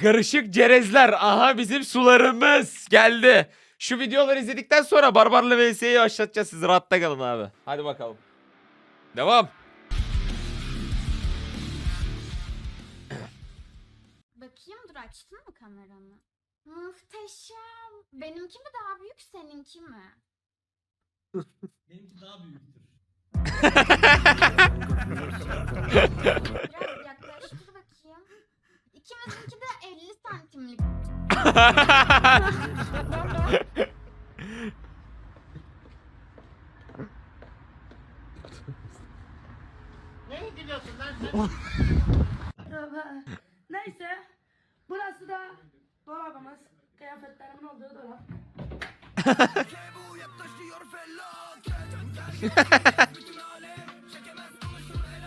Karışık cerezler. Aha bizim sularımız geldi. Şu videoları izledikten sonra Barbarla VS'yi başlatacağız. Siz rahatta kalın abi. Hadi bakalım. Devam. Bakayım dur açtın mı kameranı? Muhteşem. Benimki mi daha büyük seninki mi? Benimki daha büyüktür. Biraz yaklaştır bakayım. İkimizinki de 50 santimlik. Tövbe. Neyse. Burası da dolabımız. Kıyafetlerimin olduğu dolap.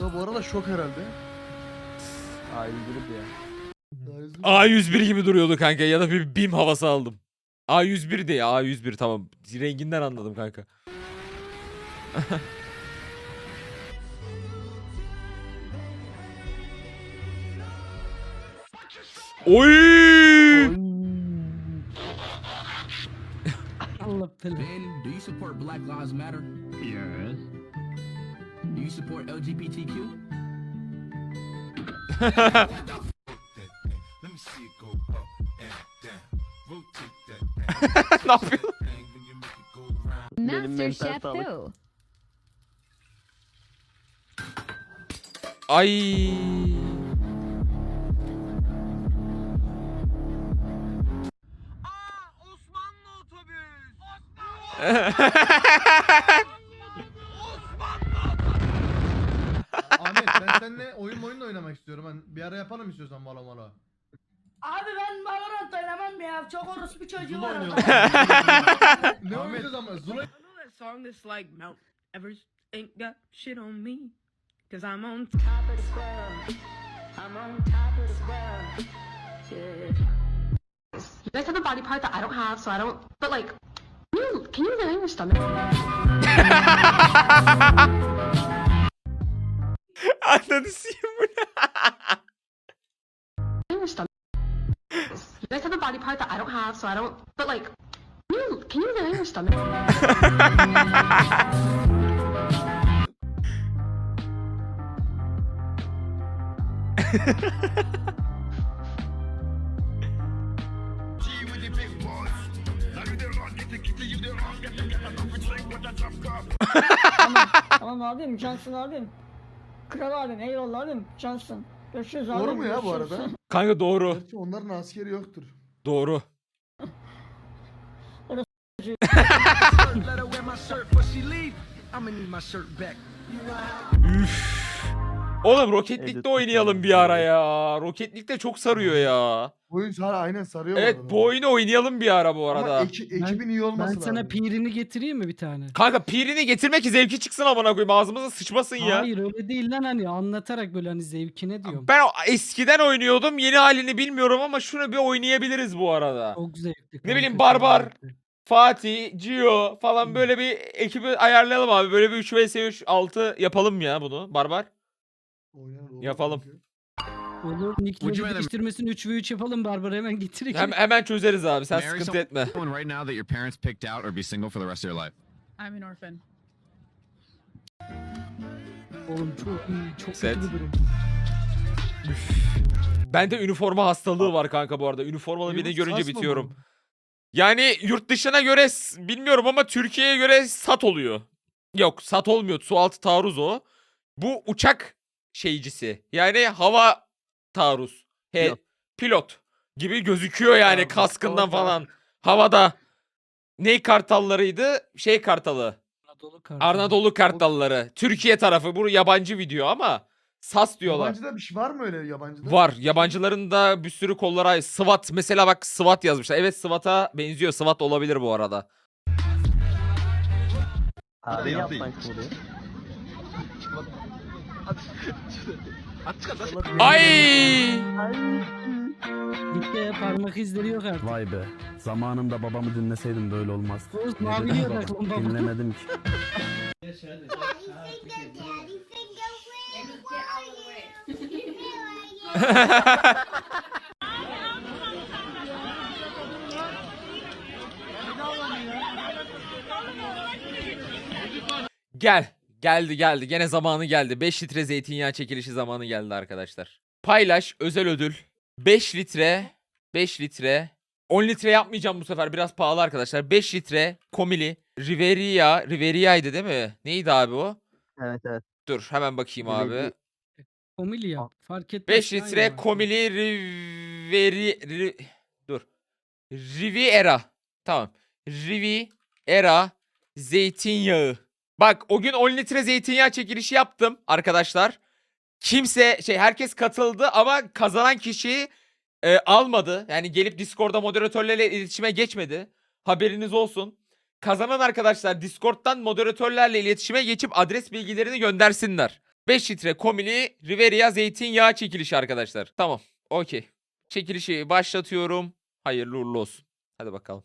Ya bu arada şok herhalde. A101 gibi duruyordu kanka ya da bir BİM havası aldım. A101 değil A101 tamam. Renginden anladım kanka. Oy! Allah belanı. Ben, do you support Black Lives Matter? Yes. Do you support LGBTQ? ne yapıyor? thing when you make it go round. Benim mental Chef sağlık. Fu. Ay. Ahmet ben seninle oyun oyun da oynamak istiyorum. Ben bir ara yapalım istiyorsan malo malo. Abi ben Valorant oynamam ya. Çok orospu çocuğu var ne oynayacağız ama Zula I know that song that's like Mount Everest ain't got shit on me. Cause I'm on Top of the world. I'm on top of the world. Yeah. You guys have a body part that I don't have, so I don't. But like, can you, can you lay on your stomach? Ananı sikeyim bu ne? Body part that I don't have, so I don't. But like, can you, can you lay on your stomach? Tamam abim, cansın abim. Kral abim, eyvallah abim, cansın. Görüşürüz abim. Doğru mu ya bu görüşürüz. arada? Kanka doğru. Gerçi onların askeri yoktur. Doğru. Let her wear my shirt before she leave. I'ma need my shirt back. Üf. Oğlum Rocket League'de oynayalım bir ara ya. Rocket League'de çok sarıyor ya. Oyun hala aynen sarıyor Evet bu oyunu oynayalım bir ara bu Ama arada. eki- ekibin iyi olması Ben sana lazım. pirini getireyim mi bir tane? Kanka pirini getirmek ki zevki çıksın amına koyayım ağzımıza sıçmasın ya. Hayır öyle değil lan hani anlatarak böyle hani zevkine diyorum. Ben o- eskiden oynuyordum yeni halini bilmiyorum ama şunu bir oynayabiliriz bu arada. Çok zevkli. Ne bileyim, Barbar. Fatih, Gio falan böyle bir ekibi ayarlayalım abi. Böyle bir 3 vs 3 6 yapalım ya bunu. Barbar. Oynanır, olur Yapalım. çünkü. Olur. Nick'leri değiştirmesini 3 ve 3 yapalım Barbar hemen getir. Hem, hemen çözeriz abi. Sen Marry sıkıntı etme. Someone right now that your parents picked out or be single for the rest of your life. I'm an orphan. Oğlum çok iyi. Çok Set. kötü bir durum. Bende üniforma hastalığı var kanka bu arada. Üniformalı birini Yunus görünce bu? bitiyorum. Yani yurt dışına göre s- bilmiyorum ama Türkiye'ye göre sat oluyor. Yok sat olmuyor. Sualtı taarruz o. Bu uçak şeycisi. Yani hava taarruz. He, Pilot. pilot gibi gözüküyor yani Tamam, kaskından falan. Havada. Ney kartallarıydı? Şey kartalı. Anadolu kartı. Anadolu kartalları. Türkiye tarafı. Bu yabancı video ama sas diyorlar. Yabancıda bir şey var mı öyle yabancıda? Var. Yabancıların da bir sürü kollara ait. SWAT. Mesela bak SWAT yazmışlar. Evet SWAT'a benziyor. SWAT olabilir bu arada. Abi yapmayın. Ay! Bitti parmak izleri yok artık. Vay be. Zamanında babamı dinleseydim böyle olmazdı. Oğuz. Dinlemedim ki. Gel. Geldi geldi. Gene zamanı geldi. 5 litre zeytinyağı çekilişi zamanı geldi arkadaşlar. Paylaş özel ödül. 5 litre. 5 litre. 10 litre yapmayacağım bu sefer. Biraz pahalı arkadaşlar. 5 litre komili. Riveria. Riveria'ydı değil mi? Neydi abi o? Evet evet. Dur hemen bakayım abi. Komili ya. Fark etmez. 5 litre Aynen. komili Riveri... Ri- dur. Riviera. Tamam. Riviera zeytinyağı. Bak o gün 10 litre zeytinyağı çekilişi yaptım arkadaşlar. Kimse şey herkes katıldı ama kazanan kişi e, almadı. Yani gelip Discord'da moderatörlerle iletişime geçmedi. Haberiniz olsun. Kazanan arkadaşlar Discord'dan moderatörlerle iletişime geçip adres bilgilerini göndersinler. 5 litre komili Riveria zeytinyağı çekilişi arkadaşlar. Tamam. Okey. Çekilişi başlatıyorum. Hayırlı uğurlu olsun. Hadi bakalım.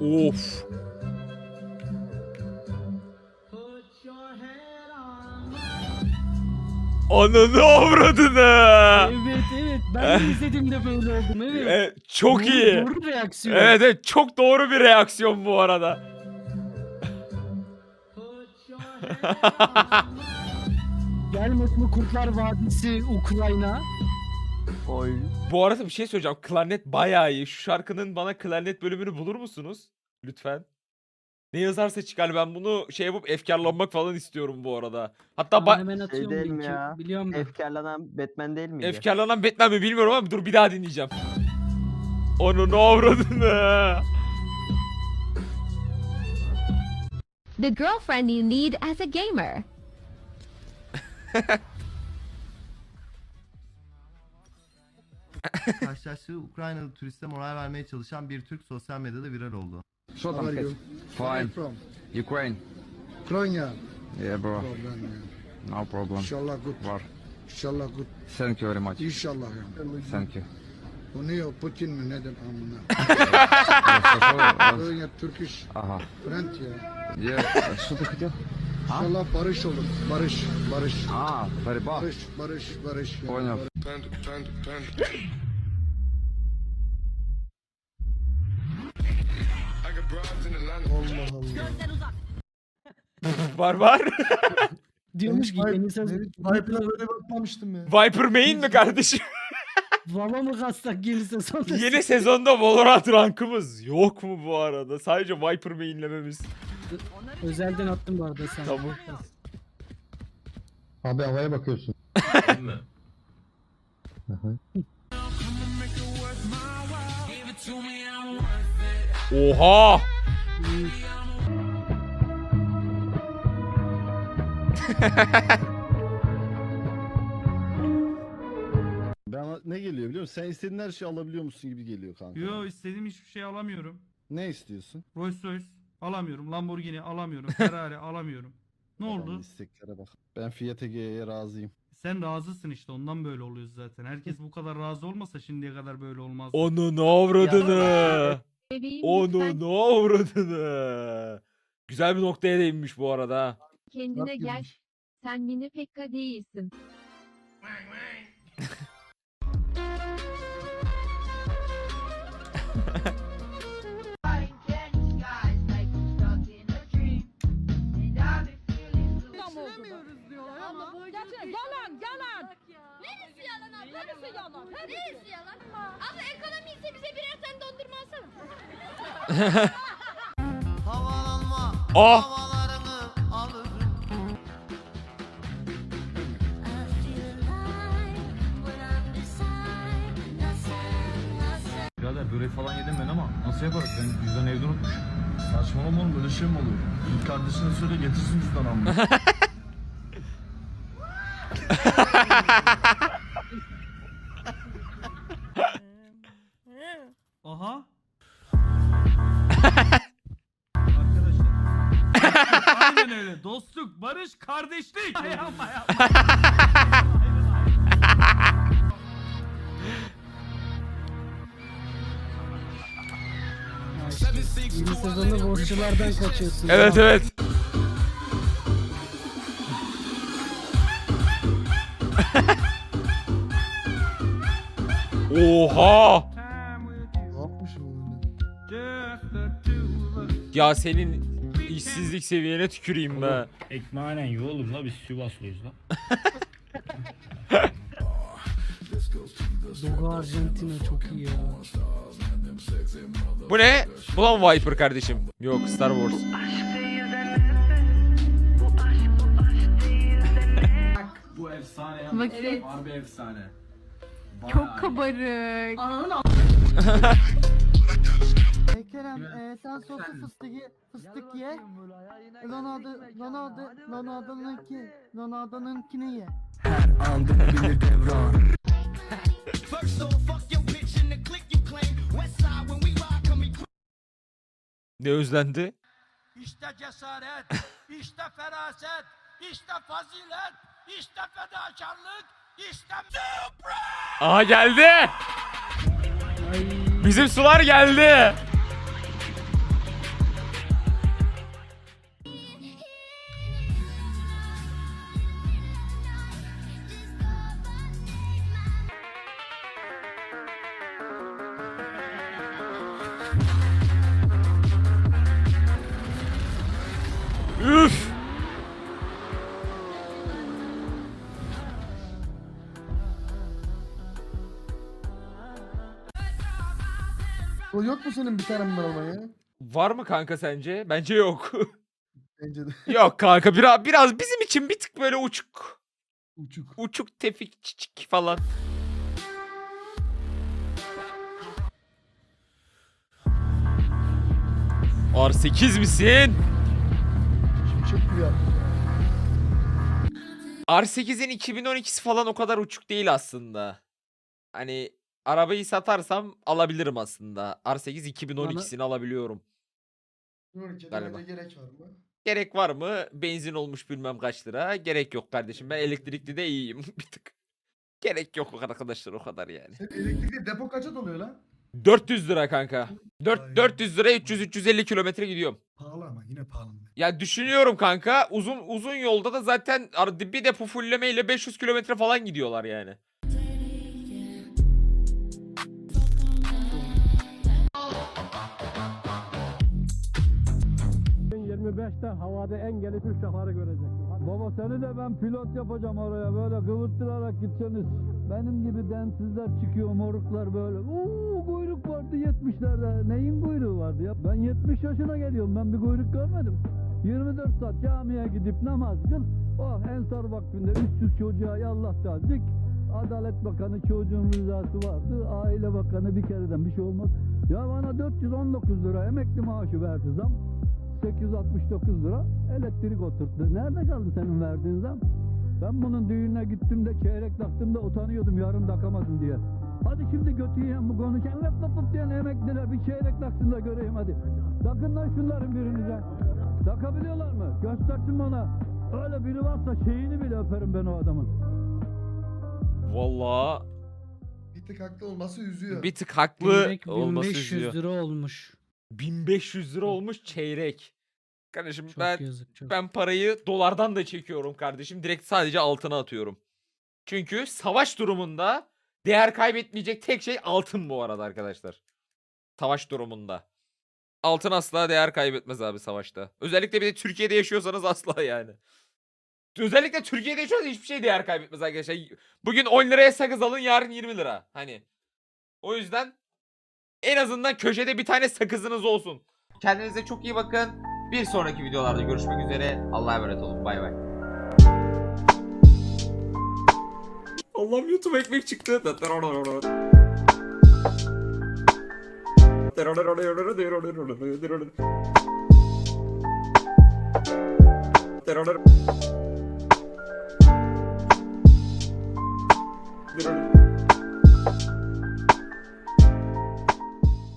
Of. Ananı avradını. Evet evet. Ben de izlediğimde böyle oldum. Evet. E, çok Doğru- iyi. Doğru reaksiyon. Evet, evet çok doğru bir reaksiyon bu arada. Gelmedi mi Kurtlar Vadisi Ukrayna? Oy. Bu arada bir şey söyleyeceğim. Klarnet bayağı iyi. Şu şarkının bana klarnet bölümünü bulur musunuz? Lütfen. Ne yazarsa çıkar. Ben bunu şey yapıp efkarlanmak falan istiyorum bu arada. Hatta Ben ba- hemen atıyorum değil mi linki. ya? Biliyorum ben. Efkarlanan Batman değil miydi? efkarlanan Batman mi bilmiyorum ama dur bir daha dinleyeceğim. Onun avradını. The girlfriend you need as a gamer. Karşılaştığı Ukraynalı turiste moral vermeye çalışan bir Türk sosyal medyada viral oldu. Що там, Кать? Fine. Ukraine. Ukraine. Yeah, bro. No problem. İnşallah good. Var. İnşallah good. Thank you very much. İnşallah ya. Thank you. Bu ne o Putin mi nedir amına? Ukrayna Turkish Ага. friend ya. Я... Что ты хотел? İnşallah barış olur. Barış, barış. А, борьба. Barış, barış, barış. ya. Понял. Allah Allah. Var var. Diyormuş ki yeni sezon. Viper'a böyle bakmamıştım ya. Viper main mi kardeşim? Valla mı kastak yeni sezonda? Yeni sezonda Valorant rankımız yok mu bu arada? Sadece Viper mainlememiz. Özelden attım bu arada sen. Tamam. Abi havaya bakıyorsun. Oha! Ben ne geliyor biliyor musun? Sen istediğin her şeyi alabiliyor musun gibi geliyor kanka. Yo istediğim hiçbir şey alamıyorum. Ne istiyorsun? Rolls Royce alamıyorum. Lamborghini alamıyorum. Ferrari alamıyorum. Ne Adamın oldu? isteklere bak. Ben Fiat Ege'ye razıyım. Sen razısın işte ondan böyle oluyoruz zaten. Herkes bu kadar razı olmasa şimdiye kadar böyle olmaz. Onun avradını. Bebeğim Onun avradını. Güzel bir noktaya değinmiş bu arada. ha. kendine gel. Sen mini pekka değilsin. Neresi yalan? Neresi yalan? Abla ekonomi ise bize birer tane dondurma alsana. Ah! Birader börek falan yedim ben ama nasıl yaparız? Ben cüzdan evde unutmuşum. Saçmalama oğlum böyle şey mi olur? Git kardeşine söyle getirsin cüzdan amma. barış, kardeşlik. Yapma yapma. Nice. Hırsızlardan kaçıyorsun. Evet evet. Oha! Ya senin işsizlik seviyene tüküreyim be. Ekmeğinen yiyor oğlum la biz Sivaslıyız la. Dogo Arjantina çok iyi ya. Bu ne? Bu lan Viper kardeşim. Yok Star Wars. Bu efsane ya. Bakayım. Harbi efsane. Çok kabarık. Kerem e, sen soslu fıstık ye, fıstık ye. Ronaldo, Ronaldo, Ronaldo'nunki, Ronaldo'nunkini ye. Ne özlendi? İşte cesaret, işte feraset, işte fazilet, işte fedakarlık, işte Aha geldi. Bizim sular geldi. O yok mu senin bir tane bunlar almaya? Var mı kanka sence? Bence yok. Bence de yok kanka biraz biraz bizim için bir tık böyle uçuk. uçuk. Uçuk tefik çiçik falan. R8 misin? Gibi yaptı. R8'in 2012'si falan o kadar uçuk değil aslında. Hani arabayı satarsam alabilirim aslında. R8 2012'sini alabiliyorum. Bilmiyorum ki, Galiba. bence gerek var mı? Gerek var mı? Benzin olmuş bilmem kaç lira. Gerek yok kardeşim. Ben elektrikli de iyiyim bir tık. Gerek yok arkadaşlar o kadar yani. Senin elektrikli depo kaça doluyor lan? 400 lira kanka. 4 Vay. 400 lira 300 350 kilometre gidiyorum. Pahalı ama yine pahalı. Ya düşünüyorum kanka uzun uzun yolda da zaten ar- bir depo fullemeyle 500 kilometre falan gidiyorlar yani. Havada en gelişmiş şaharı göreceksin. Baba seni de ben pilot yapacağım oraya böyle kıvırtırarak gitseniz. Benim gibi densizler çıkıyor moruklar böyle. Uuu kuyruk vardı 70'lerde. Neyin kuyruğu vardı ya? Ben 70 yaşına geliyorum ben bir kuyruk görmedim. 24 saat camiye gidip namaz kıl. Oh Ensar Vakfı'nda 300 çocuğa yallah tazik. Adalet Bakanı çocuğun rızası vardı. Aile Bakanı bir kereden bir şey olmaz. Ya bana 419 lira emekli maaşı verdi zam. 869 lira elektrik oturttu. Nerede kaldı senin verdiğin zam? Ben bunun düğününe gittim de çeyrek taktım da utanıyordum yarın takamadım diye. Hadi şimdi götü yiyen bu konuşan lap lap lap diyen emekliler bir çeyrek taksın da göreyim hadi. Takın lan şunların birinize. Takabiliyorlar mı? Göstersin bana. Öyle biri varsa şeyini bile öperim ben o adamın. Vallahi Bir tık haklı olması üzüyor. bir tık haklı olması 1500 üzüyor. lira olmuş. 1500 lira olmuş çeyrek. Kardeşim Çok ben yazık çok. ben parayı dolardan da çekiyorum kardeşim. Direkt sadece altına atıyorum. Çünkü savaş durumunda değer kaybetmeyecek tek şey altın bu arada arkadaşlar. Savaş durumunda. Altın asla değer kaybetmez abi savaşta. Özellikle bir de Türkiye'de yaşıyorsanız asla yani. Özellikle Türkiye'de yaşıyorsanız hiçbir şey değer kaybetmez arkadaşlar. Bugün 10 liraya sakız alın yarın 20 lira. Hani. O yüzden en azından köşede bir tane sakızınız olsun. Kendinize çok iyi bakın. Bir sonraki videolarda görüşmek üzere. Allah'a emanet olun. Bay bay. Allah'ım YouTube ekmek çıktı. Terör.